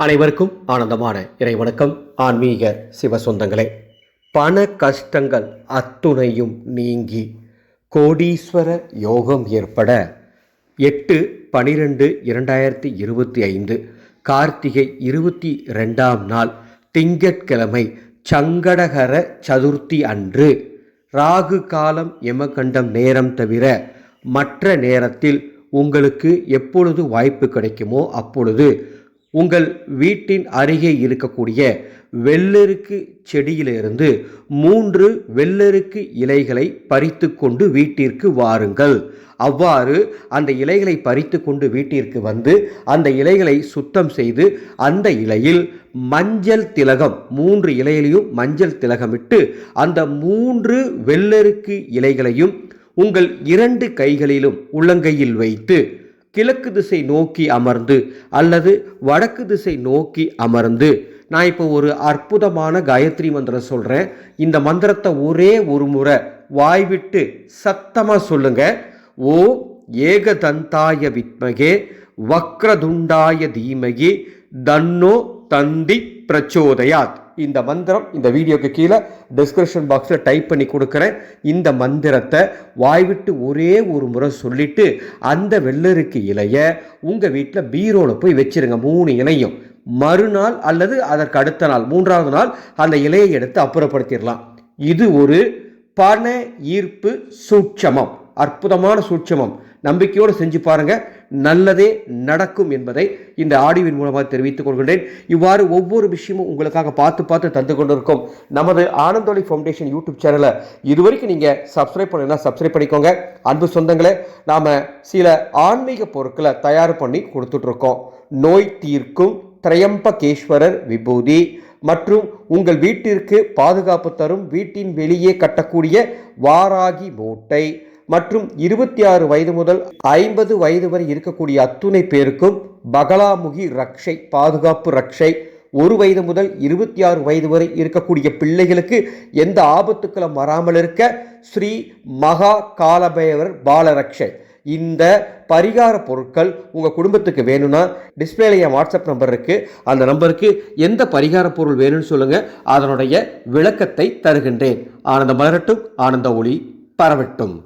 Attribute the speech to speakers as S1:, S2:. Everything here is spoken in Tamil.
S1: அனைவருக்கும் ஆனந்தமான இறைவணக்கம். ஆன்மீக சிவ சொந்தங்களே பண கஷ்டங்கள் அத்துணையும் நீங்கி கோடீஸ்வர யோகம் ஏற்பட எட்டு பனிரெண்டு இரண்டாயிரத்தி இருபத்தி ஐந்து கார்த்திகை இருபத்தி ரெண்டாம் நாள் திங்கட்கிழமை சங்கடகர சதுர்த்தி அன்று ராகு காலம் எமகண்டம் நேரம் தவிர மற்ற நேரத்தில் உங்களுக்கு எப்பொழுது வாய்ப்பு கிடைக்குமோ அப்பொழுது உங்கள் வீட்டின் அருகே இருக்கக்கூடிய வெள்ளருக்கு செடியிலிருந்து மூன்று வெள்ளருக்கு இலைகளை பறித்து கொண்டு வீட்டிற்கு வாருங்கள். அவ்வாறு அந்த இலைகளை பறித்து கொண்டு வீட்டிற்கு வந்து அந்த இலைகளை சுத்தம் செய்து அந்த இலையில் மஞ்சள் திலகம் மூன்று இலையிலையும் மஞ்சள் திலகமிட்டு அந்த மூன்று வெள்ளருக்கு இலைகளையும் உங்கள் இரண்டு கைகளிலும் உள்ளங்கையில் வைத்து கிழக்கு திசை நோக்கி அமர்ந்து அல்லது வடக்கு திசை நோக்கி அமர்ந்து. நான் இப்போ ஒரு அற்புதமான காயத்ரி மந்திரம் சொல்கிறேன் இந்த மந்திரத்தை ஒரே ஒரு முறை வாய்விட்டு சத்தமாக சொல்லுங்க. ஓ ஏகதந்தாய வித்மகே வக்ரதுண்டாய தீமகி தன்னோ தந்தி பிரச்சோதயாத். இந்த மந்திரம் இந்த வீடியோக்கு கீழே டிஸ்கிரிப்ஷன் பாக்ஸில் டைப் பண்ணி கொடுக்குறேன். இந்த மந்திரத்தை வாய்விட்டு ஒரே ஒரு முறை சொல்லிவிட்டு அந்த வெள்ளருக்கு இலையை உங்கள் வீட்டில் பீரோவில் போய் வச்சிருங்க மூணு இலையும். மறுநாள் அல்லது அதற்கு அடுத்த நாள் மூன்றாவது நாள் அந்த இலையை எடுத்து அப்புறப்படுத்திடலாம். இது ஒரு பண ஈர்ப்பு சூட்சமம். அற்புதமான சூட்சமம். நம்பிக்கையோடு செஞ்சு பாருங்க. நல்லதே நடக்கும் என்பதை இந்த ஆடியோவின் மூலமாக தெரிவித்துக் கொள்கின்றேன். இவ்வாறு ஒவ்வொரு விஷயமும் உங்களுக்காக பார்த்து பார்த்து தந்து கொண்டிருக்கும் நமது ஆனந்தோலி ஃபவுண்டேஷன் யூடியூப் சேனலை இதுவரைக்கும் நீங்கள் சப்ஸ்கிரைப் பண்ணலாம் சப்ஸ்கிரைப் பண்ணிக்கோங்க. அன்பு சொந்தங்களே நாம் சில ஆன்மீக பொருட்களை தயார் பண்ணி கொடுத்துட்ருக்கோம். நோய் தீர்க்கும் திரையம்பகேஸ்வரர் விபூதி மற்றும் உங்கள் வீட்டிற்கு பாதுகாப்பு தரும் வீட்டின் வெளியே கட்டக்கூடிய வாராகி மூட்டை. மற்றும் இருபத்தி ஆறு வயது முதல் ஐம்பது வயது வரை இருக்கக்கூடிய அத்துணை பேருக்கும் பகலாமுகி ரக்ஷை பாதுகாப்பு ரக்ஷை ஒரு வயது முதல் இருபத்தி ஆறு வயது வரை இருக்கக்கூடிய பிள்ளைகளுக்கு எந்த ஆபத்துக்களும் வராமல் இருக்க ஸ்ரீ மகா காலபைரவர் பாலரக்ஷை இந்த பரிகார பொருட்கள் உங்கள் குடும்பத்துக்கு வேணும்னா டிஸ்பிளேல என் வாட்ஸ்அப் நம்பர் இருக்குது அந்த நம்பருக்கு எந்த பரிகார பொருள் வேணும்னு சொல்லுங்கள் அதனுடைய விளக்கத்தை தருகின்றேன். ஆனந்த மலரட்டும் ஆனந்த ஒளி பரவட்டும்.